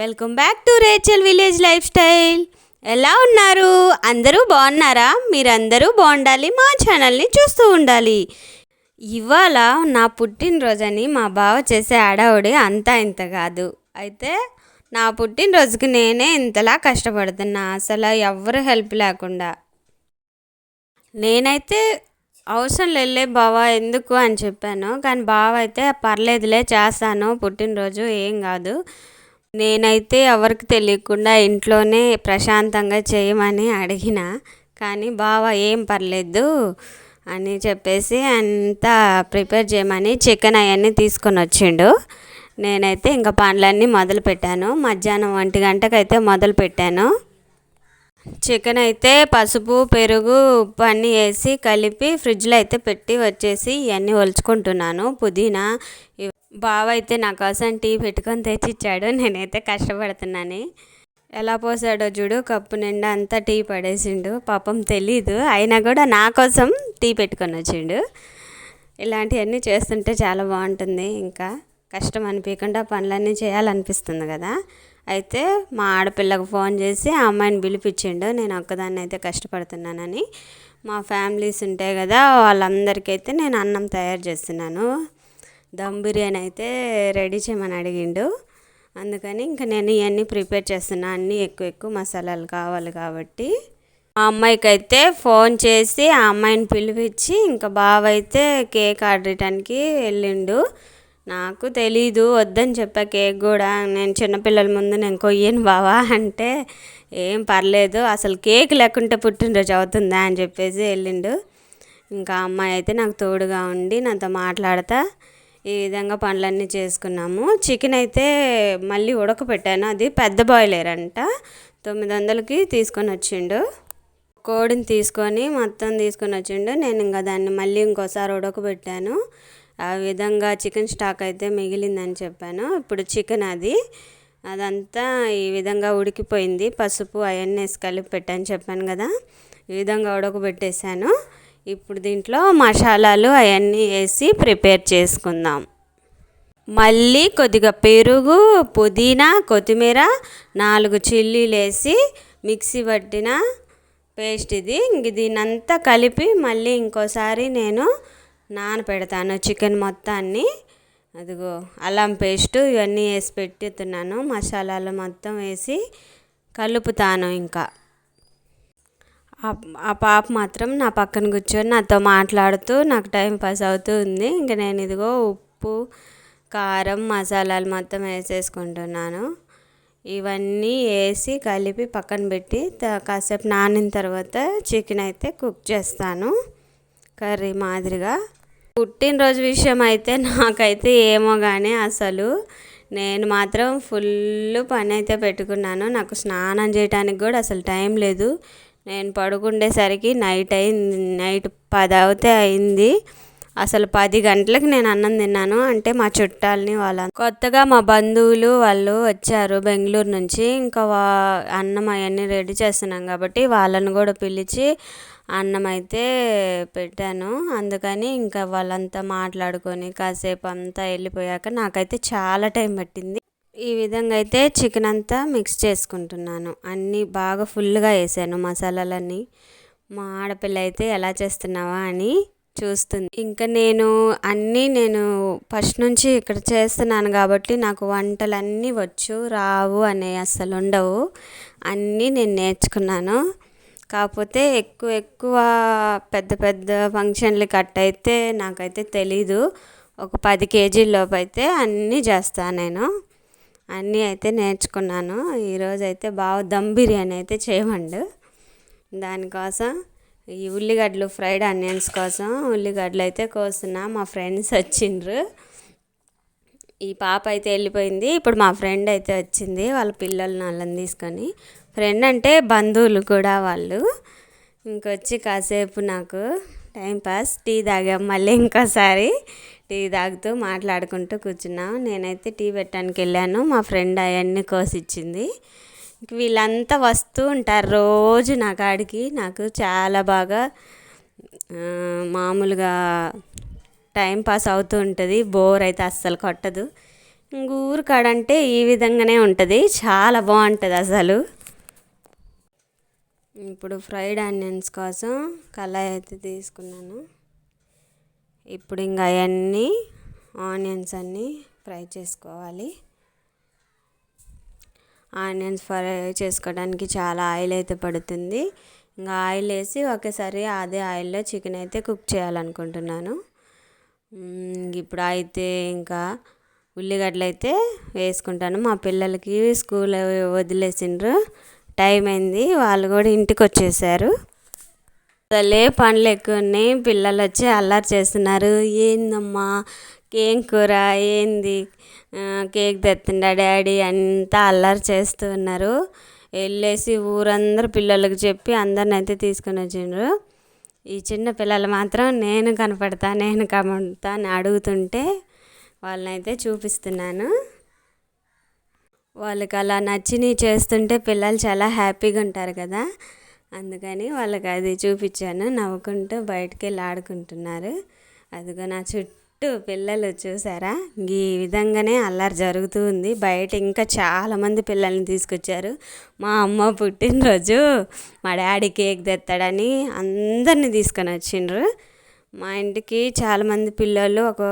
Welcome back to Rachel village lifestyle. ఎలా ఉన్నారు? అందరూ బాగున్నారా? మీరందరూ బాగుండాలి మా ఛానల్ని చూస్తూ ఉండాలి. ఇవాళ నా పుట్టినరోజని మా బావ చేసే ఆడావుడి అంతా ఇంత కాదు. అయితే నా పుట్టినరోజుకి నేనే ఇంతలా కష్టపడుతున్నా అసలు ఎవరు హెల్ప్ లేకుండా. నేనైతే అవసరం లేలే బావా ఎందుకు అని చెప్పాను. కానీ బావ అయితే పర్లేదులే చేస్తాను పుట్టినరోజు ఏం కాదు. నేనైతే ఎవరికి తెలియకుండా ఇంట్లోనే ప్రశాంతంగా చేయమని అడిగిన కానీ బావ ఏం పర్లేదు అని చెప్పేసి అంతా ప్రిపేర్ చేయమని చికెన్ అవన్నీ తీసుకొని వచ్చిండు. నేనైతే ఇంకా పండ్లన్నీ మొదలు పెట్టాను. మధ్యాహ్నం ఒంటి గంటకైతే మొదలు పెట్టాను. చికెన్ అయితే పసుపు పెరుగు ఉప్పు అన్నీ వేసి కలిపి ఫ్రిడ్జ్లో అయితే పెట్టి వచ్చేసి ఇవన్నీ ఒలుచుకుంటున్నాను. పుదీనా బావ అయితే నా కోసం టీ పెట్టుకొని తెచ్చిచ్చాడు. నేనైతే కష్టపడుతున్నాను. ఎలా పోసాడో చూడు కప్పు నిండా అంతా టీ పడేసిండు. పాపం తెలీదు. అయినా కూడా నా కోసం టీ పెట్టుకొని వచ్చిండు. ఇలాంటివన్నీ చేస్తుంటే చాలా బాగుంటుంది. ఇంకా కష్టం అనిపించకుండా పనులన్నీ చేయాలనిపిస్తుంది కదా. అయితే మా ఆడపిల్లకు ఫోన్ చేసి ఆ అమ్మాయిని పిలిపించిండు. నేను ఒక్కదాన్ని అయితే కష్టపడుతున్నానని. మా ఫ్యామిలీస్ ఉంటాయి కదా వాళ్ళందరికైతే నేను అన్నం తయారు చేస్తున్నాను. దమ్ బిర్యానీ అయితే రెడీ చేయమని అడిగిండు. అందుకని ఇంకా నేను ఇవన్నీ ప్రిపేర్ చేస్తున్నా. అన్నీ ఎక్కువ ఎక్కువ మసాలాలు కావాలి కాబట్టి. మా అమ్మాయికి అయితే ఫోన్ చేసి ఆ అమ్మాయిని పిలిపించి ఇంకా బావ అయితే కేక్ ఆడటానికి వెళ్ళిండు. నాకు తెలీదు వద్దని చెప్పా కేక్ కూడా. నేను చిన్నపిల్లల ముందు నేను కొయ్యను బావా అంటే ఏం పర్లేదు అసలు కేక్ లేకుంటే పుట్టినరోజు అవుతుందా అని చెప్పేసి వెళ్ళిండు. ఇంకా అమ్మాయి అయితే నాకు తోడుగా ఉండి నాతో మాట్లాడతా. ఈ విధంగా పనులన్నీ చేసుకున్నాము. చికెన్ అయితే మళ్ళీ ఉడకపెట్టాను. అది పెద్ద బాయిలర్ అంట. తొమ్మిది వందలకి తీసుకొని వచ్చిండు. కోడిని తీసుకొని మొత్తం తీసుకొని వచ్చిండు. నేను ఇంకా దాన్ని మళ్ళీ ఇంకోసారి ఉడకబెట్టాను ఆ విధంగా చికెన్ స్టాక్ అయితే మిగిలిందని చెప్పాను. ఇప్పుడు చికెన్ అది. అదంతా ఈ విధంగా ఉడికిపోయింది. పసుపు అవన్నీ వేసి కలిపి పెట్టాను చెప్పాను కదా. ఈ విధంగా ఉడకబెట్టేశాను. ఇప్పుడు దీంట్లో మసాలాలు అవన్నీ వేసి ప్రిపేర్ చేసుకుందాం. మళ్ళీ కొద్దిగా పెరుగు పుదీనా కొత్తిమీర నాలుగు చిల్లీలు వేసి మిక్సీ పట్టిన పేస్ట్ ఇది. ఇంక దీనంతా కలిపి మళ్ళీ ఇంకోసారి నేను నానపెడతాను చికెన్ మొత్తాన్ని. అదిగో అల్లం పేస్ట్ ఇవన్నీ వేసి పెట్టుతున్నాను మసాలాలు మొత్తం వేసి కలుపుతాను ఇంకా. ఆ- పాప మాత్రం నా పక్కన కూర్చొని నాతో మాట్లాడుతూ నాకు టైం పాస్ అవుతూ ఉంది. ఇంకా నేను ఇదిగో ఉప్పు కారం మసాలాలు మొత్తం వేసేసుకుంటున్నాను. ఇవన్నీ వేసి కలిపి పక్కన పెట్టి కాసేపు నానిన తర్వాత చికెన్ అయితే కుక్ చేస్తాను కర్రీ మాదిరిగా. పుట్టినరోజు విషయం అయితే నాకైతే ఏమో కానీ అసలు నేను మాత్రం ఫుల్ పని అయితే పెట్టుకున్నాను. నాకు స్నానం చేయడానికి కూడా అసలు టైం లేదు. నేను పడుకుండేసరికి నైట్ అయింది నైట్ పది అవుతే అయింది. అసలు పది గంటలకు నేను అన్నం తిన్నాను. అంటే మా చుట్టాలని వాళ్ళ కొత్తగా మా బంధువులు వాళ్ళు వచ్చారు బెంగళూరు నుంచి. ఇంకా వా అన్నం అవన్నీ రెడీ చేస్తున్నాం కాబట్టి వాళ్ళని కూడా పిలిచి అన్నం అయితే పెట్టాను. అందుకని ఇంకా వాళ్ళంతా మాట్లాడుకొని కాసేపు అంతా వెళ్ళిపోయాక నాకైతే చాలా టైం పట్టింది. ఈ విధంగా అయితే చికెన్ అంతా మిక్స్ చేసుకుంటున్నాను. అన్నీ బాగా ఫుల్గా వేసాను మసాలాలన్నీ. మా ఆడపిల్ల అయితే ఎలా చేస్తున్నావా అని చూస్తుంది. ఇంకా నేను అన్నీ నేను ఫస్ట్ నుంచి ఇక్కడ చేస్తున్నాను కాబట్టి నాకు వంటలన్నీ వచ్చు రావు అనే అస్సలు ఉండవు. అన్నీ నేను నేర్చుకున్నాను. కాకపోతే ఎక్కువ ఎక్కువ పెద్ద పెద్ద ఫంక్షన్లు కట్ అయితే నాకైతే తెలీదు. ఒక పది కేజీల లోపు అయితే అన్నీ చేస్తాను నేను. అన్నీ అయితే నేర్చుకున్నాను. ఈరోజు అయితే బాగా దమ్ బిర్యానీ అయితే చేయమండు. దానికోసం ఈ ఉల్లిగడ్డలు ఫ్రైడ్ ఆనియన్స్ కోసం ఉల్లిగడ్డలు అయితే కోస్తున్నా. మా ఫ్రెండ్స్ వచ్చిండ్రు. ఈ పాప అయితే వెళ్ళిపోయింది. ఇప్పుడు మా ఫ్రెండ్ అయితే వచ్చింది. వాళ్ళ పిల్లల్ని వాళ్ళని తీసుకొని. ఫ్రెండ్ అంటే బంధువులు కూడా వాళ్ళు. ఇంకొచ్చి కాసేపు నాకు టైంపాస్ టీ తాగాం. మళ్ళీ ఇంకోసారి టీ తాగుతూ మాట్లాడుకుంటూ కూర్చున్నాం. నేనైతే టీ పెట్టడానికి వెళ్ళాను. మా ఫ్రెండ్ అవన్నీ కోసిచ్చింది. ఇచ్చింది వీళ్ళంతా వస్తూ ఉంటారు రోజు నా కాడికి. నాకు చాలా బాగా మామూలుగా టైం పాస్ అవుతూ ఉంటుంది. బోర్ అయితే అస్సలు కొట్టదు. ఊరు కాడంటే ఈ విధంగానే ఉంటుంది. చాలా బాగుంటుంది అసలు. ఇప్పుడు ఫ్రైడ్ ఆనియన్స్ కోసం కళాయి అయితే తీసుకున్నాను. ఇప్పుడు ఇంకా అవన్నీ ఆనియన్స్ అన్నీ ఫ్రై చేసుకోవాలి. ఆనియన్స్ ఫ్రై చేసుకోవడానికి చాలా ఆయిల్ అయితే పడుతుంది. ఇంకా ఆయిల్ వేసి ఒకేసారి అదే ఆయిల్లో చికెన్ అయితే కుక్ చేయాలనుకుంటున్నాను. ఇప్పుడు అయితే ఇంకా ఉల్లిగడ్డలు అయితే వేసుకుంటాను. మా పిల్లలకి స్కూల్ వదిలేసిండ్రు. టైం అయింది. వాళ్ళు కూడా ఇంటికి వచ్చేసారు. అసలే పనులు ఎక్కువ ఉన్నాయి. పిల్లలు వచ్చి అల్లరి చేస్తున్నారు. ఏందమ్మా ఏం కూర ఏంది? కేక్ తెస్తుండా డాడీ? అంతా అల్లరి చేస్తూ ఉన్నారు. వెళ్ళేసి ఊరందరూ పిల్లలకు చెప్పి అందరిని అయితే తీసుకొని వచ్చిండ్రు. ఈ చిన్న పిల్లలు మాత్రం నేను కనపడతా నేను కనపడతా అని అడుగుతుంటే వాళ్ళనైతే చూపిస్తున్నాను. వాళ్ళకి అలా నచ్చినవి చేస్తుంటే పిల్లలు చాలా హ్యాపీగా ఉంటారు కదా. అందుకని వాళ్ళకి అది చూపించాను. నవ్వుకుంటూ బయటికి వెళ్ళి ఆడుకుంటున్నారు. అదిగో నా చుట్టూ పిల్లలు చూసారా? ఈ విధంగానే అల్లరి జరుగుతూ ఉంది. బయట ఇంకా చాలామంది పిల్లల్ని తీసుకొచ్చారు. మా అమ్మ పుట్టినరోజు మా డాడీ కేక్ తెస్తాడని అందరిని తీసుకొని వచ్చిండ్రు. మా ఇంటికి చాలామంది పిల్లలు ఒక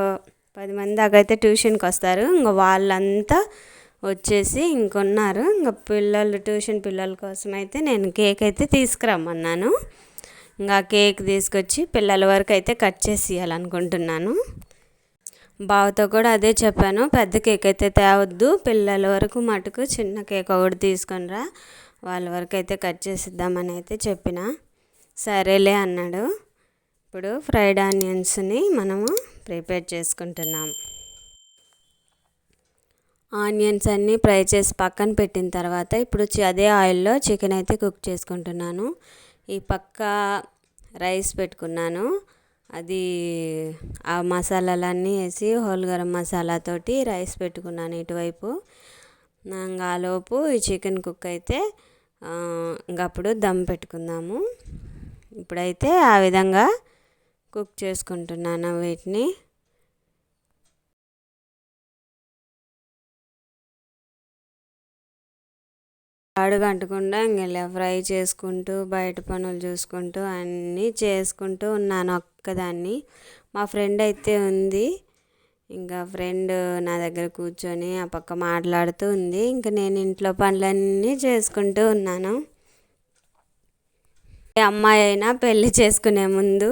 పది మంది దాకా అయితే ట్యూషన్కి వస్తారు. ఇంకా వాళ్ళంతా వచ్చేసి ఇంకొన్నారు. ఇంకా పిల్లలు ట్యూషన్ పిల్లల కోసం అయితే నేను కేక్ అయితే తీసుకురమ్మన్నాను ఇంకా కేక్ తీసుకొచ్చి పిల్లల వరకు అయితే కట్ చేసి ఇవ్వాలనుకుంటున్నాను బావతో కూడా అదే చెప్పాను పెద్ద కేక్ అయితే తేవద్దు పిల్లల వరకు మటుకు చిన్న కేక్ ఒకటి తీసుకొనిరా వాళ్ళ వరకు అయితే కట్ చేసిద్దామని అయితే చెప్పిన. సరేలే అన్నాడు. ఇప్పుడు ఫ్రైడ్ ఆనియన్స్ని మనము ప్రిపేర్ చేసుకుంటున్నాం. ఆనియన్స్ అన్నీ ఫ్రై చేసి పక్కన పెట్టిన తర్వాత ఇప్పుడు అదే ఆయిల్లో చికెన్ అయితే కుక్ చేసుకుంటున్నాను. ఈ పక్క రైస్ పెట్టుకున్నాను. అది ఆ మసాలాలన్నీ వేసి హోల్ గరం మసాలాతోటి రైస్ పెట్టుకున్నాను ఇటువైపు. ఆలోపు ఈ చికెన్ కుక్ అయితే ఇంకప్పుడు దమ్ పెట్టుకుందాము. ఇప్పుడైతే ఆ విధంగా కుక్ చేసుకుంటున్నాను వీటిని. అడుగంటకుండా ఇంకెలా ఫ్రై చేసుకుంటూ బయట పనులు చూసుకుంటూ అన్నీ చేసుకుంటూ ఉన్నాను ఒక్కదాన్ని. మా ఫ్రెండ్ అయితే ఉంది. ఇంకా ఫ్రెండ్ నా దగ్గర కూర్చొని ఆ పక్క మాట్లాడుతూ ఉంది. ఇంకా నేను ఇంట్లో పనులన్నీ చేసుకుంటూ ఉన్నాను. అమ్మాయి అయినా పెళ్ళి చేసుకునే ముందు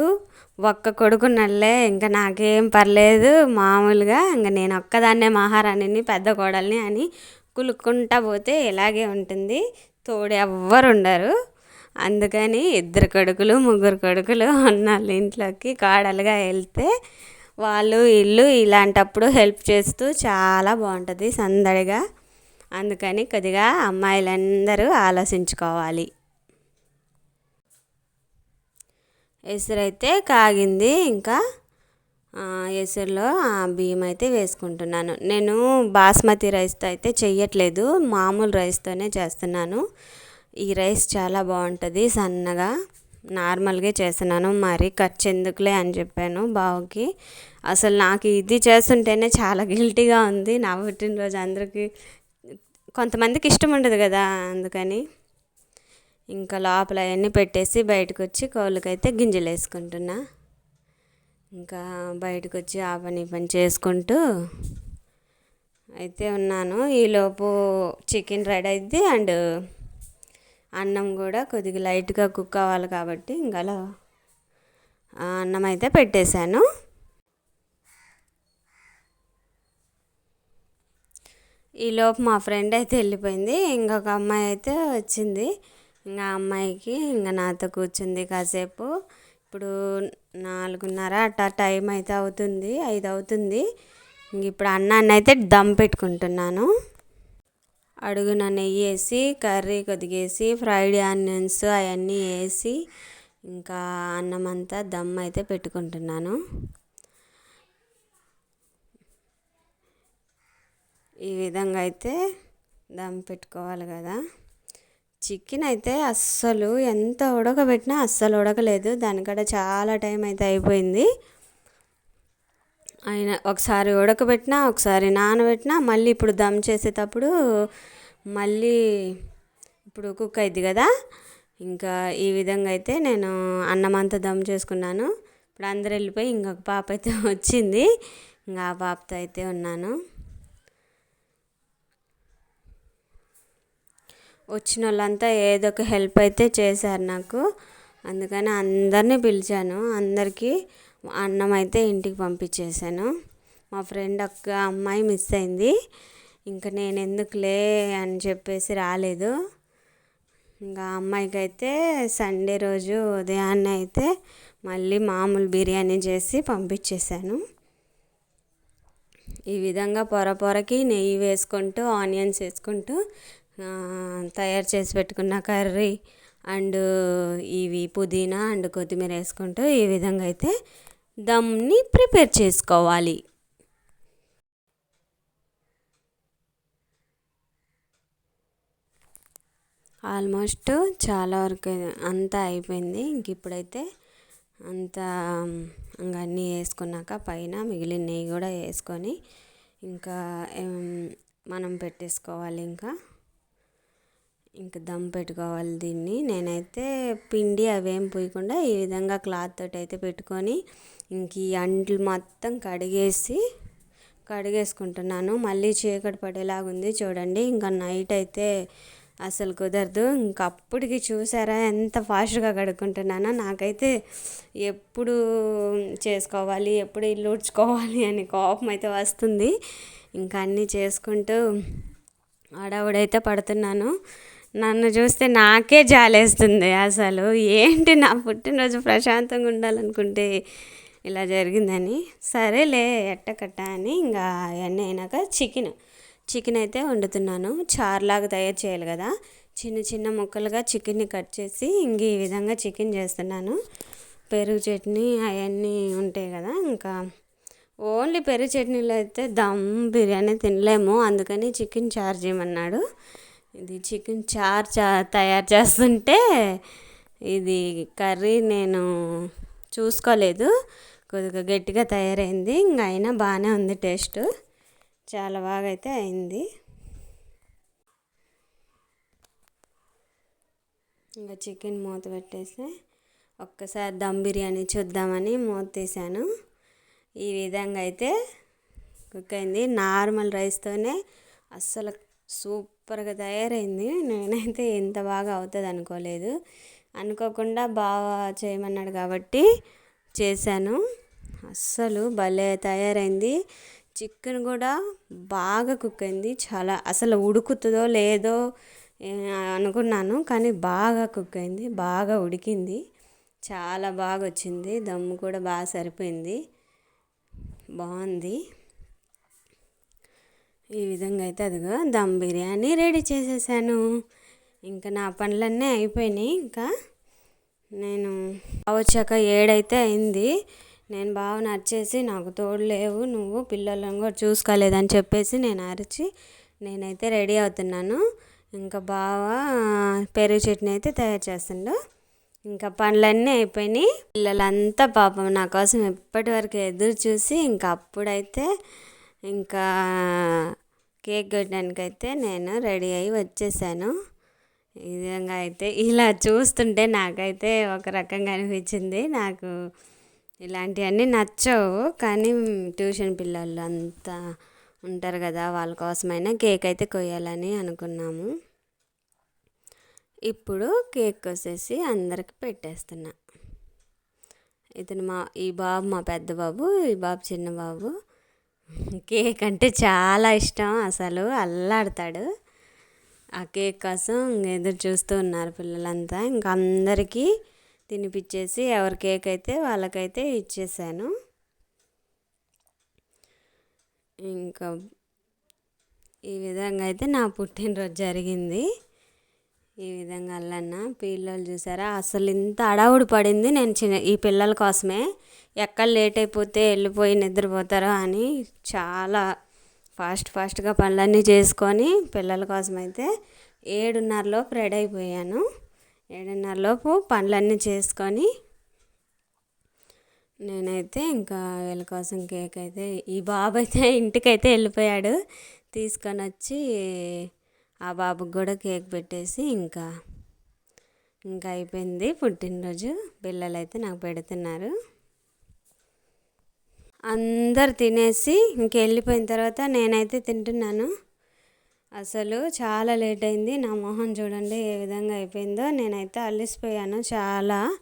ఒక్క కొడుకున్నల్లే ఇంకా నాకేం పర్లేదు. మామూలుగా ఇంకా నేను ఒక్కదాన్నే మహారాణిని పెద్ద కోడల్ని అని కులుక్కుంటా పోతే ఇలాగే ఉంటుంది. తోడు ఎవ్వరు ఉండరు అందుకని ఇద్దరు కొడుకులు ముగ్గురు కొడుకులు ఉన్నాళ్ళు ఇంట్లోకి కాడలుగా వెళ్తే వాళ్ళు ఇల్లు ఇలాంటప్పుడు హెల్ప్ చేస్తూ చాలా బాగుంటుంది సందడిగా. అందుకని కొద్దిగా అమ్మాయిలందరూ ఆలోచించుకోవాలి. ఎసురైతే కాగింది ఇంకా ఎసురులో బియ్యం అయితే వేసుకుంటున్నాను. నేను బాస్మతి రైస్తో అయితే చెయ్యట్లేదు. మామూలు రైస్తోనే చేస్తున్నాను. ఈ రైస్ చాలా బాగుంటుంది. సన్నగా నార్మల్గా చేస్తున్నాను. మరి ఖర్చు ఎందుకులే అని చెప్పాను బావుకి. అసలు నాకు ఇది చేస్తుంటేనే చాలా గిల్టీగా ఉంది. నా పుట్టినరోజు అందరికీ కొంతమందికి ఇష్టం ఉండదు కదా అందుకని. ఇంకా లోపల అవన్నీ పెట్టేసి బయటకు వచ్చి కోళ్ళకైతే గింజలు వేసుకుంటున్నా ఇంకా బయటకు వచ్చి ఆ పని పని చేసుకుంటూ అయితే ఉన్నాను. ఈలోపు చికెన్ రెడీ అయింది అండ్ అన్నం కూడా కొద్దిగా లైట్గా కుక్ అవ్వాలి కాబట్టి ఇంకా అలా అన్నం అయితే పెట్టేశాను. ఈలోపు మా ఫ్రెండ్ అయితే వెళ్ళిపోయింది. ఇంకొక అమ్మాయి అయితే వచ్చింది. ఇంకా అమ్మాయికి ఇంకా నాతో కూర్చుంది కాసేపు. ఇప్పుడు నాలుగున్నర అట్టా టైం అయితే అవుతుంది ఐదు అవుతుంది. ఇప్పుడు అన్నాన్ని అయితే దమ్ పెట్టుకుంటున్నాను. అడుగున నెయ్యి వేసి కర్రీ కొద్దిగేసి ఫ్రైడ్ ఆనియన్స్ అవన్నీ వేసి ఇంకా అన్నం అంతా దమ్ అయితే పెట్టుకుంటున్నాను. ఈ విధంగా అయితే దమ్ పెట్టుకోవాలి కదా. చికెన్ అయితే అస్సలు ఎంత ఉడకబెట్టినా అస్సలు ఉడకలేదు. దానికడ చాలా టైం అయితే అయిపోయింది. అయినా ఒకసారి ఉడకబెట్టినా ఒకసారి నానబెట్టినా మళ్ళీ ఇప్పుడు దమ్ చేసేటప్పుడు మళ్ళీ ఇప్పుడు కుక్ అయింది కదా. ఇంకా ఈ విధంగా అయితే నేను అన్నం అంతా దమ్ చేసుకున్నాను. ఇప్పుడు అందరు వెళ్ళిపోయి ఇంకొక పాప అయితే వచ్చింది. ఇంకా ఆ పాపతో అయితే ఉన్నాను. వచ్చిన వాళ్ళంతా ఏదో ఒక హెల్ప్ అయితే చేశారు నాకు. అందుకని అందరినీ పిలిచాను. అందరికీ అన్నం అయితే ఇంటికి పంపించేశాను. మా ఫ్రెండ్ ఒక్క అమ్మాయి మిస్ అయింది. ఇంకా నేను ఎందుకులే అని చెప్పేసి రాలేదు. ఇంకా అమ్మాయికి అయితే సండే రోజు ఉదయాన్నే అయితే మళ్ళీ మామూలు బిర్యానీ చేసి పంపించేశాను. ఈ విధంగా పొర పొరకి నెయ్యి వేసుకుంటూ ఆనియన్స్ వేసుకుంటూ తయారు చేసి పెట్టుకున్న కర్రీ అండ్ ఇవి పుదీనా అండ్ కొత్తిమీర వేసుకుంటూ ఈ విధంగా అయితే దమ్ని ప్రిపేర్ చేసుకోవాలి. ఆల్మోస్ట్ చాలా వరకు అంతా అయిపోయింది. ఇంక ఇప్పుడైతే అంతా ఇంకా అన్నీ వేసుకున్నాక పైన మిగిలిన నెయ్యి కూడా వేసుకొని ఇంకా మనం పెట్టేసుకోవాలి ఇంకా. ఇంకా దమ్ పెట్టుకోవాలి దీన్ని. నేనైతే పిండి అవేం పోయకుండా ఈ విధంగా క్లాత్ తోటి అయితే పెట్టుకొని ఇంక ఈ అంట్లు మొత్తం కడిగేసి కడిగేసుకుంటున్నాను. మళ్ళీ చీకటి పడేలాగా ఉంది చూడండి. ఇంకా నైట్ అయితే అసలు కుదరదు. ఇంక అప్పటికి చూసారా ఎంత ఫాస్ట్గా కడుక్కుంటున్నానో. నాకైతే ఎప్పుడు చేసుకోవాలి ఎప్పుడు ఇల్లు ఊడ్చుకోవాలి అని కోపం అయితే వస్తుంది. ఇంకా అన్నీ చేసుకుంటూ ఆడావిడైతే పడుతున్నాను. నన్ను చూస్తే నాకే జాలేస్తుంది అసలు. ఏంటి నా పుట్టినరోజు ప్రశాంతంగా ఉండాలనుకుంటే ఇలా జరిగిందని. సరేలే ఎట్టకట్ట అని ఇంకా అవన్నీ అయినాక చికెన్ చికెన్ అయితే వండుతున్నాను. చారులాగా తయారు చేయాలి కదా. చిన్న చిన్న ముక్కలుగా చికెన్ని కట్ చేసి ఇంక ఈ విధంగా చికెన్ చేస్తున్నాను. పెరుగు చట్నీ అవన్నీ ఉంటాయి కదా ఇంకా ఓన్లీ పెరుగు చట్నీలో అయితే దమ్ బిర్యానీ తినలేము. అందుకని చికెన్ చార్జ్ చేయమన్నాడు. ఇది చికెన్ చార్ చా తయారు చేస్తుంటే ఇది కర్రీ నేను చూసుకోలేదు. కొద్దిగా గట్టిగా తయారైంది. ఇంకా అయినా బాగానే ఉంది టేస్ట్. చాలా బాగా అయితే అయింది. ఇంకా చికెన్ మూత పెట్టేసి ఒక్కసారి దమ్ బిర్యానీ చూద్దామని మూత తీసాను. ఈ విధంగా అయితే కుక్ అయింది. నార్మల్ రైస్తోనే అస్సలు సూపర్గా తయారైంది. నేనైతే ఇంత బాగా అవుతుంది అనుకోలేదు. అనుకోకుండా బాగా చేయమన్నాడు కాబట్టి చేశాను. అస్సలు భలే తయారైంది. చికెన్ కూడా బాగా కుక్ అయింది. చాలా అసలు ఉడుకుతుందో లేదో అనుకున్నాను కానీ బాగా కుక్ అయింది. బాగా ఉడికింది. చాలా బాగా వచ్చింది దమ్ము కూడా బాగా సరిపోయింది. బాగుంది. ఈ విధంగా అయితే అదిగో దమ్ బిర్యానీ రెడీ చేసేసాను. ఇంకా నా పనులన్నీ అయిపోయినాయి. ఇంకా నేను వచ్చాక ఏడైతే అయింది. నేను బాగా నరిచేసి నాకు తోడు లేవు. నువ్వు పిల్లలను కూడా చూసుకోలేదని చెప్పేసి నేను అరిచి నేనైతే రెడీ అవుతున్నాను. ఇంకా బాగా పెరుగు చట్నీ అయితే తయారు చేస్తుండు. ఇంకా పనులన్నీ అయిపోయినాయి. పిల్లలంతా పాపం నా కోసం ఎప్పటి వరకు ఎదురు చూసి ఇంకా అప్పుడైతే ఇంకా కేక్ కొట్టడానికి అయితే నేను రెడీ అయ్యి వచ్చేసాను. ఈ విధంగా అయితే ఇలా చూస్తుంటే నాకైతే ఒక రకంగా అనిపించింది. నాకు ఇలాంటివన్నీ నచ్చవు. కానీ ట్యూషన్ పిల్లలు అంతా ఉంటారు కదా వాళ్ళ కోసమైనా కేక్ అయితే కొయ్యాలని అనుకున్నాము. ఇప్పుడు కేక్ కోసేసి అందరికి పెట్టేస్తున్నా. ఇతను మా ఈ బాబు మా పెద్ద బాబు ఈ బాబు చిన్న బాబు కేక్ అంటే చాలా ఇష్టం అసలు అల్లాడతాడు. ఆ కేక్ కోసం ఎదురు చూస్తూ ఉన్నారు పిల్లలంతా. ఇంకా అందరికీ తినిపించేసి ఎవరి కేక్ అయితే వాళ్ళకైతే ఇచ్చేసాను. ఇంకా ఈ విధంగా అయితే నా పుట్టినరోజు జరిగింది. ఈ విధంగా అల్లన్న పిల్లలు చూసారా? అసలు ఇంత అడావుడి పడింది నేను చిన్న ఈ పిల్లల కోసమే. ఎక్కడ లేట్ అయిపోతే వెళ్ళిపోయి నిద్రపోతారో అని చాలా ఫాస్ట్ ఫాస్ట్గా పనులన్నీ చేసుకొని పిల్లల కోసం అయితే ఏడున్నరలోపు రెడీ అయిపోయాను. ఏడున్నరలోపు పనులన్నీ చేసుకొని నేనైతే ఇంకా వీళ్ళ కోసం కేక్ అయితే ఈ బాబు అయితే ఇంటికైతే వెళ్ళిపోయాడు. తీసుకొని వచ్చి ఆ బాబుకి కూడా కేక్ పెట్టేసి ఇంకా ఇంకా అయిపోయింది పుట్టినరోజు. పిల్లలు అయితే నాకు పెడుతున్నారు. అందరు తినేసి ఇంకెళ్ళిపోయిన తర్వాత నేనైతే తింటున్నాను. అసలు చాలా లేట్ అయింది. నా మొహం చూడండి ఏ విధంగా అయిపోయిందో. నేనైతే అల్లిసిపోయాను చాలా.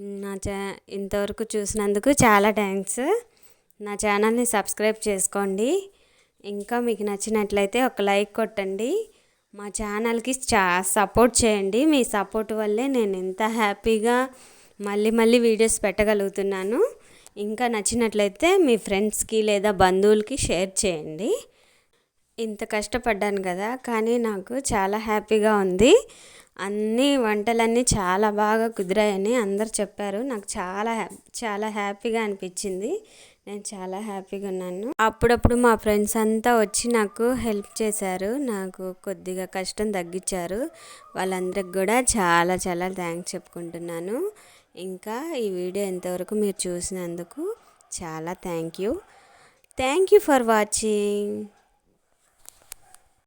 నా చా ఇంతవరకు చూసినందుకు చాలా థ్యాంక్స్. నా ఛానల్ని సబ్స్క్రైబ్ చేసుకోండి. ఇంకా మీకు నచ్చినట్లయితే ఒక లైక్ కొట్టండి. మా ఛానల్కి చా సపోర్ట్ చేయండి. మీ సపోర్ట్ వల్లే నేను ఎంత హ్యాపీగా మళ్ళీ మళ్ళీ వీడియోస్ పెట్టగలుగుతున్నాను. ఇంకా నచ్చినట్లయితే మీ ఫ్రెండ్స్కి లేదా బంధువులకి షేర్ చేయండి. ఇంత కష్టపడ్డాను కదా కానీ నాకు చాలా హ్యాపీగా ఉంది. అన్ని వంటలన్నీ చాలా బాగా కుదిరాయని అందరు చెప్పారు. నాకు చాలా హ్యా- చాలా హ్యాపీగా అనిపించింది. నేను చాలా హ్యాపీగా ఉన్నాను. అప్పుడప్పుడు మా ఫ్రెండ్స్ అంతా వచ్చి నాకు హెల్ప్ చేశారు. నాకు కొద్దిగా కష్టం తగ్గించారు. వాళ్ళందరికి కూడా చాలా చాలా థ్యాంక్స్ చెప్పుకుంటున్నాను. ఇంకా ఈ వీడియో ఎంతవరకు మీరు చూసినందుకు చాలా thank you. Thank you for watching.